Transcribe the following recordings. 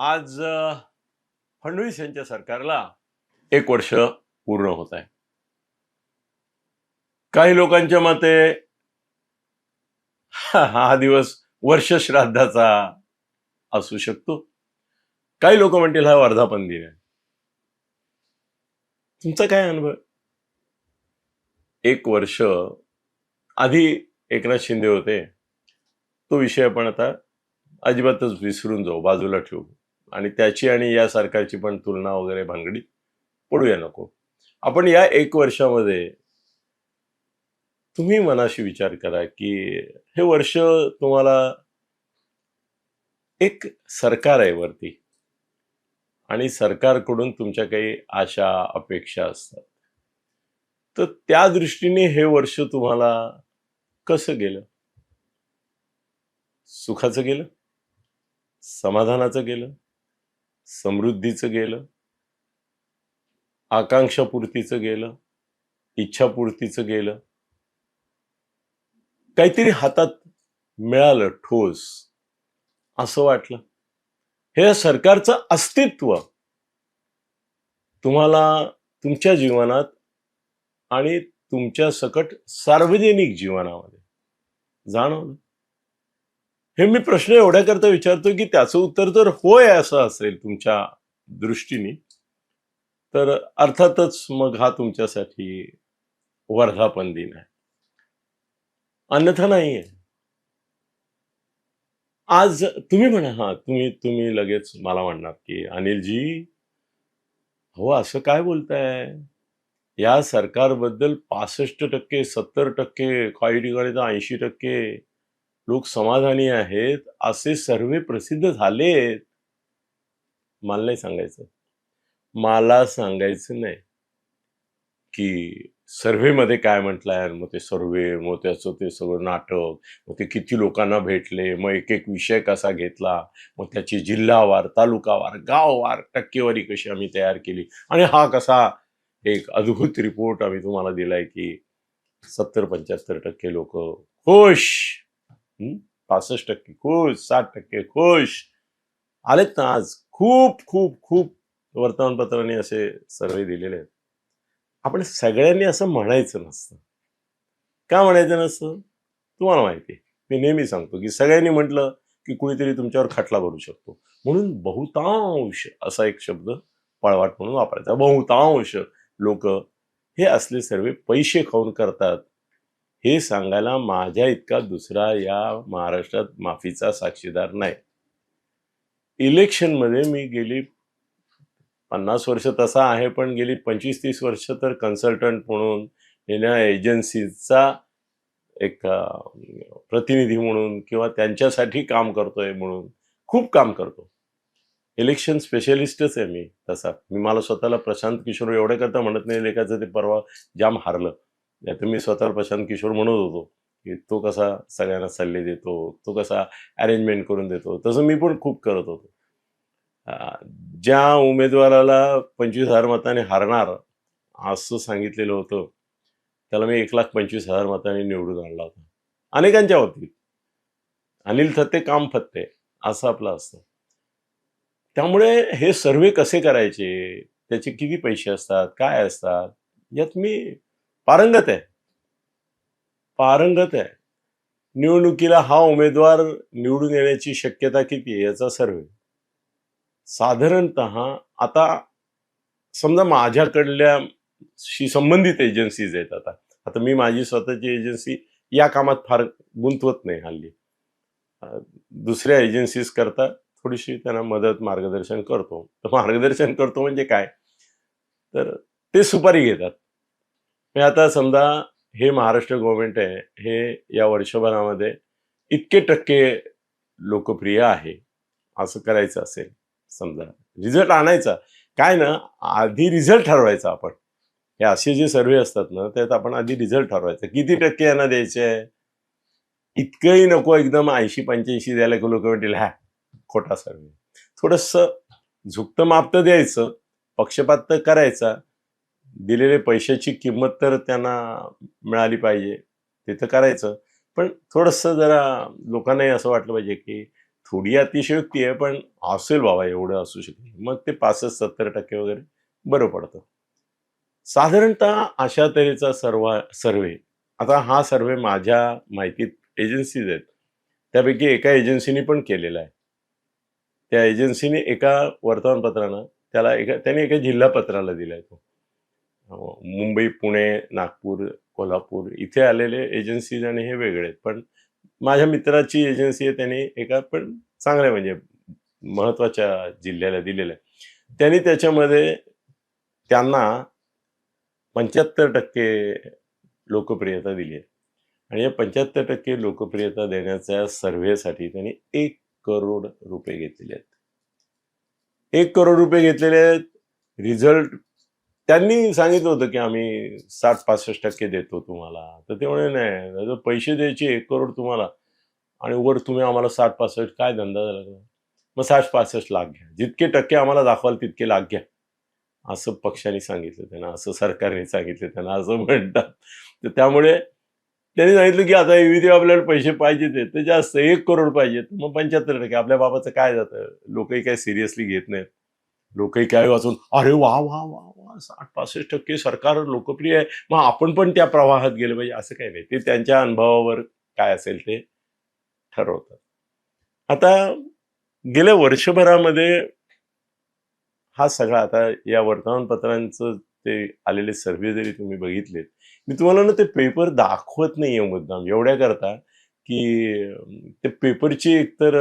आज फडणवीस यांच्या सरकारला एक वर्ष पूर्ण होत आहे. काही लोकांच्या मते हा हा दिवस वर्ष श्राद्धाचा असू शकतो. काही लोक म्हणतील हा वर्धापन दिन आहे. तुमचा काय अनुभव? एक वर्ष आधी एकनाथ शिंदे होते. तो विषय आपण आता अजिबातच विसरून जाऊ बाजूला ठेवू. आणि त्याची आणि या सरकारची पण तुलना वगैरे भानगडी पडूया नको. आपण या एक वर्षामध्ये तुम्ही मनाशी विचार करा की हे वर्ष तुम्हाला एक सरकार आहे वरती. आणि सरकारकडून तुमच्या काही आशा अपेक्षा असतात. तर त्या दृष्टीने हे वर्ष तुम्हाला कसं गेलं? सुखाचं गेलं? समाधानाचं गेलं? समृद्धीचं गेलं आकांक्षापूर्तीचं गेलं इच्छापूर्तीचं गेलं. काहीतरी हातात मिळालं ठोस असं वाटलं. हे सरकारचं अस्तित्व तुम्हाला तुमच्या जीवनात आणि तुमच्या सकट सार्वजनिक जीवनामध्ये जाणवलं. हे मी प्रश्न एवढ्याकरता विचारतो की त्याचं उत्तर जर होय असं असेल तुमच्या दृष्टीने तर अर्थातच मग हा तुमच्यासाठी वर्धापन दिन आहे. अन्यथा नाही आहे आज तुम्ही म्हणा हा तुम्ही तुम्ही लगेच मला म्हणणार की अनिलजी हो असं काय बोलताय? या सरकारबद्दल पासष्ट टक्के सत्तर टक्के काही ठिकाणी तर ऐंशी टक्के लोक समाधानी आहेत असे सर्वे प्रसिद्ध झालेत. मला नाही सांगायचं. मला सांगायचं नाही. की सर्व्हेमध्ये काय म्हटलंय मग ते सर्वे मग त्याचं ते सगळं नाटक मग ते किती लोकांना भेटले? मग एक एक विषय कसा घेतला? मग त्याची जिल्हावार तालुकावार गाववार टक्केवारी कशी आम्ही तयार केली? आणि हा कसा एक अद्भुत रिपोर्ट आम्ही तुम्हाला दिलाय की सत्तर पंच्याहत्तर टक्के लोक खुश पासष्ट टक्के खुश साठ टक्के खुश. आलेत ना आज. खूप खूप खूप वर्तमानपत्रांनी असे सर्वे दिलेले आहेत. आपण सगळ्यांनी असं म्हणायचं नसतं. का म्हणायचं नसतं? तुम्हाला माहिती आहे. मी नेहमी सांगतो की सगळ्यांनी म्हटलं की कुणीतरी तुमच्यावर खटला भरू शकतो. म्हणून बहुतांश असा एक शब्द पळवाट म्हणून वापरायचा. बहुतांश लोक हे असले सर्व पैसे खाऊन करतात. हे सांगायला माझ्या इतका दुसरा या महाराष्ट्रात माफीचा साक्षीदार नाही. इलेक्शनमध्ये मी गेली पन्नास वर्ष तसा आहे पण गेली पंचवीस तीस वर्ष तर कन्सल्टंट म्हणून या एजन्सीचा एक प्रतिनिधी म्हणून किंवा त्यांच्यासाठी काम करतोय म्हणून खूप काम करतो. इलेक्शन स्पेशलिस्टच आहे मी तसा. मी मला स्वतःला प्रशांत किशोर एवढ्या करता म्हणत नाही लेखाचं ते परवा जाम हारलं. नाही मी स्वतःला प्रशांत किशोर म्हणत होतो की तो कसा सगळ्यांना सल्ले देतो तो कसा अरेंजमेंट करून देतो तसं मी पण खूप करत होतो. ज्या उमेदवाराला पंचवीस हजार मताने हारणार असं सांगितलेलं होतं त्याला मी एक लाख पंचवीस हजार मताने निवडून आणला होता. अनेकांच्या बाबतीत अनिल थत्ते काम फत्ते असं आपलं असतं. त्यामुळे हे सर्वे कसे करायचे? त्याचे किती पैसे असतात? काय असतात? यात मी पारंगत आहे. पारंगत आहे. निवडणुकीला हा उमेदवार निवडून येण्याची शक्यता किती आहे याचा सर्वे साधारणत आता समजा माझ्याकडल्याशी संबंधित एजन्सीज आहेत आता. आता मी माझी स्वतःची एजन्सी या कामात फार गुंतवत नाही हल्ली. दुसऱ्या एजन्सीज करता थोडीशी त्यांना मदत मार्गदर्शन करतो. तर मार्गदर्शन करतो म्हणजे काय? तर ते सुपारी घेतात. म्हणजे आता समजा हे महाराष्ट्र गव्हर्नमेंट आहे हे या वर्षभरामध्ये इतके टक्के लोकप्रिय आहे असं करायचं असेल समजा. रिझल्ट आणायचा. काय ना आधी रिझल्ट ठरवायचा आपण. हे असे जे सर्वे असतात ना त्यात आपण आधी रिझल्ट ठरवायचा. किती टक्के यांना द्यायचे? आहे इतकंही नको एकदम ऐंशी पंच्याऐंशी द्यायला की लोक म्हणतील हा खोटा सर्वे थोडस झुकतं माप तर द्यायचं पक्षपात तर करायचा दिलेले पैशाची किंमत तर त्यांना मिळाली पाहिजे ते तर करायचं. पण थोडंसं जरा लोकांनाही असं वाटलं पाहिजे की थोडी अतिशयोक्ती आहे पण असेल बाबा एवढं असू शकेल मग ते पासष्ट सत्तर टक्के वगैरे बरं पडतं. साधारणतः अशा तऱ्हेचा सर्व सर्वे. आता हा सर्वे माझ्या माहितीत एजन्सीज आहेत. त्यापैकी एका एजन्सीने पण केलेला आहे. त्या एजन्सीने एका वर्तमानपत्रानं त्याला एका त्याने एका जिल्हा पत्राला दिलाय तो. मुंबई पुणे नागपूर कोल्हापूर इथे आलेले एजन्सीज आणि हे वेगळे आहेत. पण माझ्या मित्राची एजन्सी आहे त्यांनी एका पण चांगल्या म्हणजे महत्त्वाच्या जिल्ह्याला दिलेल्या त्यांनी त्याच्यामध्ये त्यांना पंच्याहत्तर टक्के लोकप्रियता दिली आहे. आणि या पंच्याहत्तर टक्के लोकप्रियता देण्याच्या सर्व्हेसाठी त्यांनी एक करोड रुपये घेतलेले आहेत. एक करोड रुपये घेतलेले आहेत. रिझल्ट त्यांनी सांगितलं होतं की आम्ही साठ पासष्ट टक्के देतो तुम्हाला. तर ते म्हणे नाही पैसे द्यायचे एक करोड तुम्हाला आणि वर तुम्ही आम्हाला साठ पासष्ट काय धंदा झाला? का? मग साठ पासष्ट लाख घ्या. जितके टक्के आम्हाला दाखवाल तितके लाख घ्या. असं पक्षाने सांगितलं त्यांना असं सरकारने सांगितलं त्यांना असं म्हणतात. तर त्यामुळे त्यांनी सांगितलं की आता विधी आपल्याला पैसे पाहिजेत आहेत, तर जास्त एक करोड पाहिजेत. मग पंच्याहत्तर टक्के आपल्या बाबाचं काय जातं? लोकही काय सिरियसली घेत नाहीत. लोकही काय वाचून अरे वा वा वा साठ पासष्ट टक्के सरकार लोकप्रिय आहे. मग आपण पण त्या प्रवाहात गेलं पाहिजे असं काही नाही. ते त्यांच्या अनुभवावर काय असेल ते ठरवतात. आता गेल्या वर्षभरामध्ये हा सगळा आता या वर्तमानपत्रांचं ते आलेले सर्वे जरी तुम्ही बघितले मी तुम्हाला ना ते पेपर दाखवत नाहीये मुद्दाम. एवढ्या करता की ते पेपरची एकतर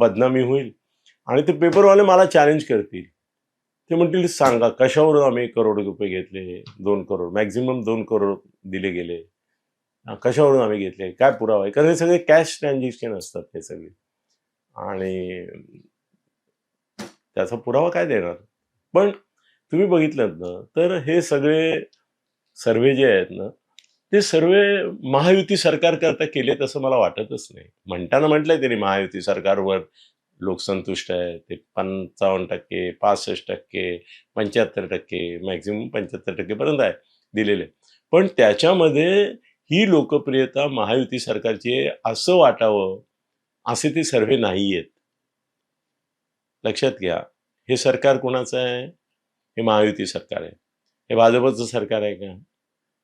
बदनामी होईल आणि ते पेपरवाले मला चॅलेंज करतील. ते म्हणतील सांगा कशावरून आम्ही करोड रुपये घेतले? दोन करोड मॅक्झिमम दोन करोड दिले गेले. कशावरून आम्ही घेतले? काय पुरावा आहे? कारण हे सगळे कॅश ट्रान्झॅक्शन असतात हे सगळे. आणि त्याचा पुरावा काय देणार? पण तुम्ही बघितलं ना तर हे सगळे सर्वे जे आहेत ना ते सर्वे महायुती सरकार करता केले तसं मला वाटतच नाही. म्हणताना म्हटलंय त्यांनी महायुती सरकारवर लोक संतुष्ट आहे. ते पंचावन्न टक्के पासष्ट टक्के पंच्याहत्तर टक्के मॅक्झिमम पंच्याहत्तर टक्केपर्यंत आहे दिलेले. पण त्याच्यामध्ये ही लोकप्रियता महायुती सरकारची आहे असं वाटावं असे ते सर्वे नाही आहेत. लक्षात घ्या हे सरकार कोणाचं आहे? हे महायुती सरकार आहे. हे भाजपचं सरकार आहे का?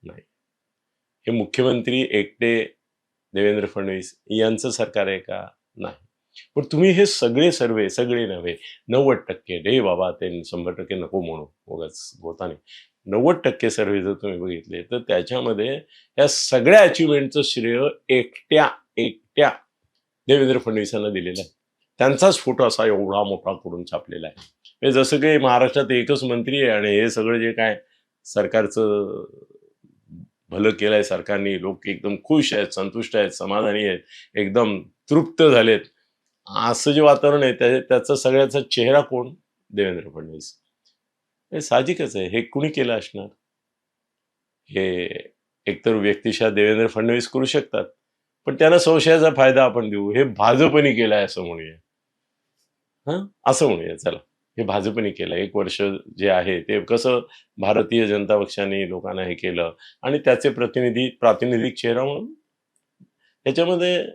नाही. हे मुख्यमंत्री एकटे देवेंद्र फडणवीस यांचं सरकार आहे का? नाही. पण तुम्ही हे सगळे सर्वे सगळे नव्हे नव्वद टक्के रे बाबा ते शंभर टक्के नको म्हणू उगाच गोताने नव्वद टक्के सर्वे जर तुम्ही बघितले तर त्याच्यामध्ये या सगळ्या अचिव्हमेंटचं श्रेय एकट्या एकट्या देवेंद्र फडणवीसांना दिलेलं आहे. त्यांचाच फोटो असा एवढा मोठा करून छापलेला आहे. हे जसं काही महाराष्ट्रात एकच मंत्री आहे आणि हे सगळं जे काय सरकारचं भलं केलंय सरकारने लोक एकदम खुश आहेत संतुष्ट आहेत समाधानी आहेत एकदम तृप्त झालेत. असं जे वातावरण आहे त्या त्याचा सगळ्याचा चेहरा कोण? देवेंद्र फडणवीस. हे साहजिकच आहे. हे कुणी केलं असणार? हे एकतर व्यक्तिशः देवेंद्र फडणवीस करू शकतात पण त्यांना संशयाचा फायदा आपण देऊ. हे भाजपने केलाय असं म्हणूया. हा? असं म्हणूया. चला. हे भाजपने केलं एक वर्ष जे आहे ते कसं भारतीय जनता पक्षाने लोकांना हे केलं आणि त्याचे प्रतिनिधी प्रातिनिधिक चेहरा म्हणून? याच्यामध्ये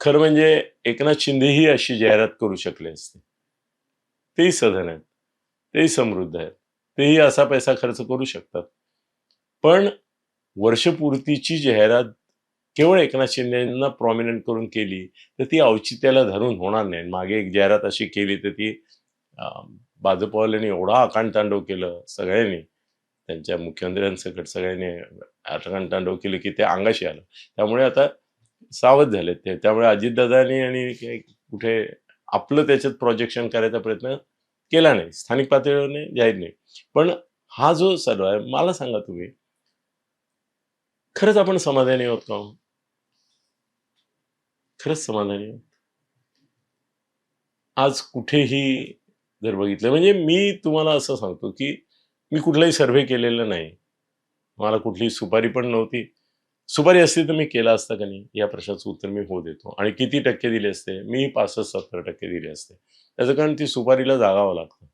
खरं म्हणजे एकनाथ शिंदे ही अशी जाहिरात करू शकले असते. तेही सधन आहेत तेही समृद्ध आहेत तेही असा पैसा खर्च करू शकतात. पण वर्षपूर्तीची जाहिरात केवळ एकनाथ शिंदेना प्रॉमिनंट करून केली तर ती औचित्याला धरून होणार नाही. मागे एक जाहिरात अशी केली तर ती भाजपवाल्यांनी एवढा आकांडतांडव केलं सगळ्यांनी त्यांच्या मुख्यमंत्र्यांसकट सगळ्यांनी आकांडतांडव केलं की ते अंगाशी आलं. त्यामुळे आता सावध झालेत ते. त्यामुळे अजितदादांनी आणि कुठे आपलं त्याच्यात प्रोजेक्शन करायचा प्रयत्न केला नाही. स्थानिक पातळीवर जाहीर नाही. पण हा जो सर्व आहे मला सांगा तुम्ही खरंच आपण समाधानी आहोत का हो? खरंच समाधानी आहोत? आज कुठेही जर बघितलं म्हणजे मी तुम्हाला असं सांगतो की मी कुठलाही सर्व्हे केलेला नाही. मला कुठली सुपारी पण नव्हती. सुपारी असते तर मी केला असता का नाही? या प्रश्नाचं उत्तर मी हो देतो. आणि किती टक्के दिले असते? मी पासष्ट सत्तर टक्के दिले असते. त्याचं कारण ती सुपारीला जागावं लागतं.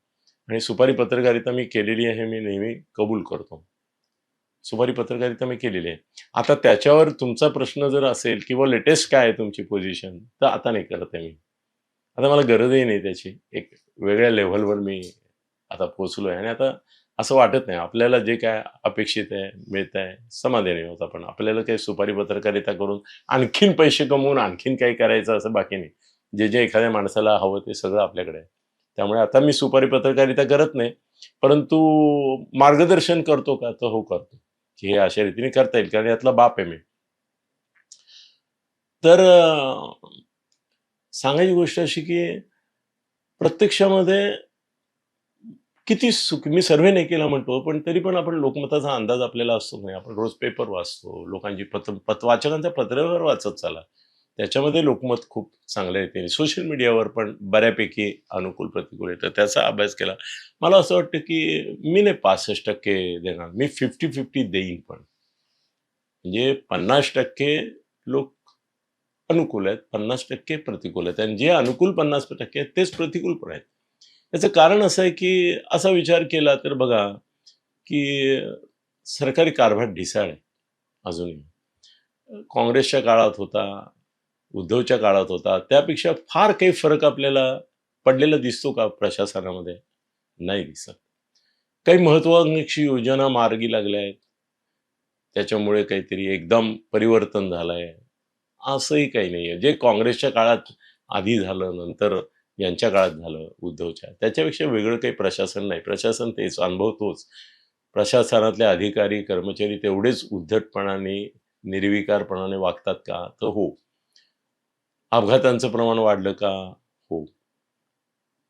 आणि सुपारी पत्रकारिता मी केलेली आहे मी नेहमी कबूल करतो. सुपारी पत्रकारिता मी केलेली आहे. आता त्याच्यावर तुमचा प्रश्न जर असेल किंवा लेटेस्ट काय आहे तुमची पोझिशन तर आता नाही करत आहे मी. आता मला गरजही नाही त्याची. एक वेगळ्या लेव्हलवर मी आता पोचलो आहे आणि आता असं वाटत नाही. आपल्याला जे काय अपेक्षित आहे मिळत आहे समाधानी होत आपण. आपल्याला काही सुपारी पत्रकारिता करून आणखीन पैसे कमवून आणखीन काही करायचं असं बाकी नाही. जे जे एखाद्या माणसाला हवं ते सगळं आपल्याकडे आहे. त्यामुळे आता मी सुपारी पत्रकारिता करत नाही परंतु मार्गदर्शन करतो का तर हो करतो. की हे अशा रीतीने करता येईल कारण यातला बाप आहे मी. तर सांगायची गोष्ट अशी की प्रत्यक्षामध्ये किती सुख मी सर्वे नाही केला म्हणतो पण तरी पण आपण लोकमताचा अंदाज आपल्याला असतो नाही आपण रोज पेपर वाचतो लोकांची पत्र पत वाचकांच्या पत्रावर वाचत चाला. त्याच्यामध्ये लोकमत खूप चांगलं येते सोशल मीडियावर पण बऱ्यापैकी अनुकूल प्रतिकूल येतं. त्याचा अभ्यास केला. मला असं वाटतं की मी नाही पासष्ट टक्के देणार मी फिफ्टी फिफ्टी देईन पण. म्हणजे पन्नास टक्के लोक अनुकूल आहेत पन्नास टक्के प्रतिकूल आहेत. आणि जे अनुकूल पन्नास टक्के आहेत तेच प्रतिकूल पण आहेत. याचं कारण असं आहे की असा विचार केला तर बघा की सरकारी कारभार ढिसाळ आहे अजूनही. काँग्रेसच्या काळात होता उद्धवच्या काळात होता त्यापेक्षा फार काही फरक आपल्याला पडलेला दिसतो का प्रशासनामध्ये? नाही दिसत. काही महत्वाकांक्षी योजना मार्गी लागल्या आहेत. त्याच्यामुळे काहीतरी एकदम परिवर्तन झालंय. असंही काही नाही आहे जे काँग्रेसच्या काळात आधी झालं नंतर यांच्या काळात झालं उद्धवच्या. त्याच्यापेक्षा वेगळं काही प्रशासन नाही. प्रशासन तेच अनुभव तोच. प्रशासनातले अधिकारी कर्मचारी तेवढेच उद्धटपणाने निर्विकारपणाने वागतात का? तर हो. अपघातांचं प्रमाण वाढलं का? हो.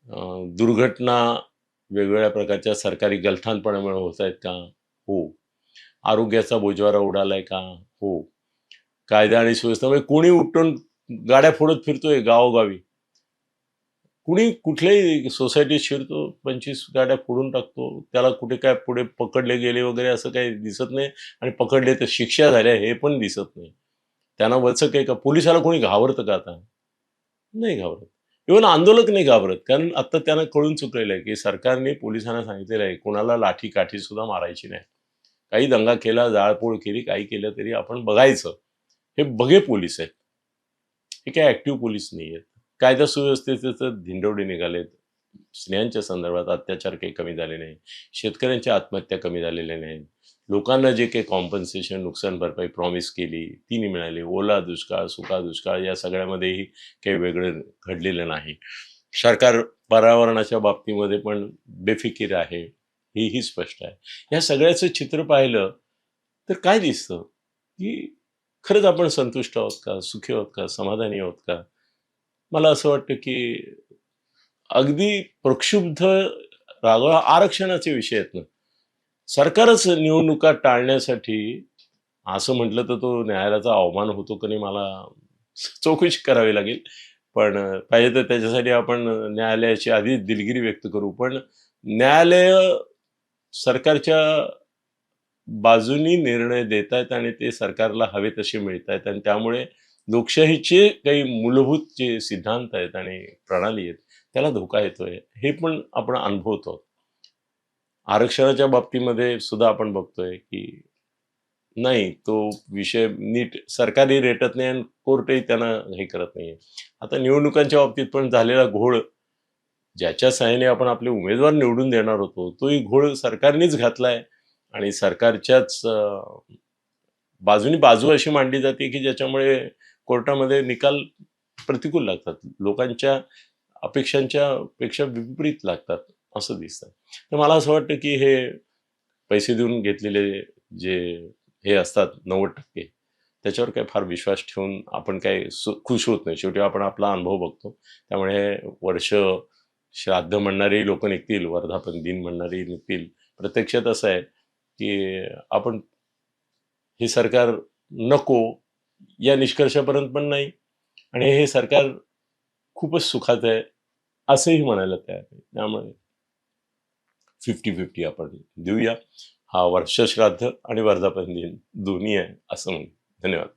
अं, दुर्घटना वेगवेगळ्या प्रकारच्या सरकारी गलथानपणामुळे होत आहेत का? हो. आरोग्याचा बोजवारा उडालाय का? हो. कायदा आणि सुव्यवस्था म्हणजे कोणी उठून गाड्या फोडत फिरतोय गावोगावी? कुणी कुठल्याही सोसायटीत शिरतो पंचवीस गाड्या फोडून टाकतो त्याला कुठे काय पुढे पकडले गेले वगैरे असं काही दिसत नाही आणि पकडले तर शिक्षा झाल्या हे पण दिसत नाही. त्यांना वचक आहे का पोलिसाला कोणी घाबरतं का आता? नाही घाबरत. इव्हन आंदोलक नाही घाबरत कारण आता त्यांना कळून चुकलेलं आहे की सरकारने पोलिसांना सांगितलेलं आहे कोणाला लाठी काठी सुद्धा मारायची नाही. काही दंगा केला जाळपोळ केली काही केलं तरी आपण बघायचं. हे बघे पोलीस आहेत. हे काय ऍक्टिव्ह पोलीस नाही आहेत कायदा सुव्यवस्थेचं तर धिंडवडे निघालेत. स्त्रियांच्या संदर्भात अत्याचार काही कमी झाले नाही शेतकऱ्यांच्या आत्महत्या कमी झालेल्या नाहीत. लोकांना जे काही कॉम्पन्सेशन नुकसान भरपाई प्रॉमिस केली ती नाही मिळाली. ओला दुष्काळ सुका दुष्काळ या सगळ्यामध्येही काही वेगळं घडलेलं नाही. सरकार पर्यावरणाच्या बाबतीमध्ये पण बेफिकीर आहे हेही स्पष्ट आहे. या सगळ्याचं चित्र पाहिलं तर काय दिसतं? की खरंच आपण संतुष्ट आहोत का? सुखी आहोत का? समाधानी आहोत का? मला असं वाटतं की अगदी प्रक्षुब्ध राग आरक्षणाचे विषय आहेत ना. सरकारच निवडणुका टाळण्यासाठी असं म्हटलं तर तो न्यायालयाचा अवमान होतो की नाही मला चौकशी करावी लागेल. पण पाहिजे तर त्याच्यासाठी आपण न्यायालयाची आधी दिलगिरी व्यक्त करू. पण न्यायालय सरकारच्या बाजूनी निर्णय देत आहेत आणि ते सरकारला हवे तसे मिळत आहेत आणि त्यामुळे लोकशाहीचे काही मूलभूत जे सिद्धांत आहेत आणि प्रणाली आहेत त्याला धोका येतोय हे पण आपण अनुभवतो. आरक्षणाच्या बाबतीमध्ये सुद्धा आपण बघतोय की नाही तो विषय नीट सरकारी रेटत नाही आणि कोर्टही त्यांना हे करत नाही आता निवडणुकांच्या बाबतीत पण झालेला घोळ ज्याच्या सहाय्याने आपण आपले उमेदवार निवडून देणार होतो तोही घोळ सरकारनेच घातलाय आणि सरकारच्याच बाजूनी बाजू अशी मांडली जाते की ज्याच्यामुळे कोर्टामध्ये निकाल प्रतिकूल लागतात. लोकांच्या अपेक्षांच्या पेक्षा विपरीत लागतात असं दिसतं. तर मला असं वाटतं की हे पैसे देऊन घेतलेले जे हे असतात नव्वद टक्के त्याच्यावर काही फार विश्वास ठेवून आपण काही खुश होत नाही. शेवटी आपण आपला अनुभव बघतो. त्यामुळे वर्ष श्राद्ध म्हणणारी लोक निघतील वर्धापन दिन म्हणणारी निघतील. प्रत्यक्षात असं आहे की आपण हे सरकार नको या निष्कर्षापर्यंत पण नाही. आणि हे सरकार खूपच सुखात आहे असंही म्हणायला तयार आहे. त्यामुळे फिफ्टी फिफ्टी आपण देऊया. हा वर्षश्राद्ध आणि वर्धापन दिन दोन्ही आहे असं म्हणून. धन्यवाद.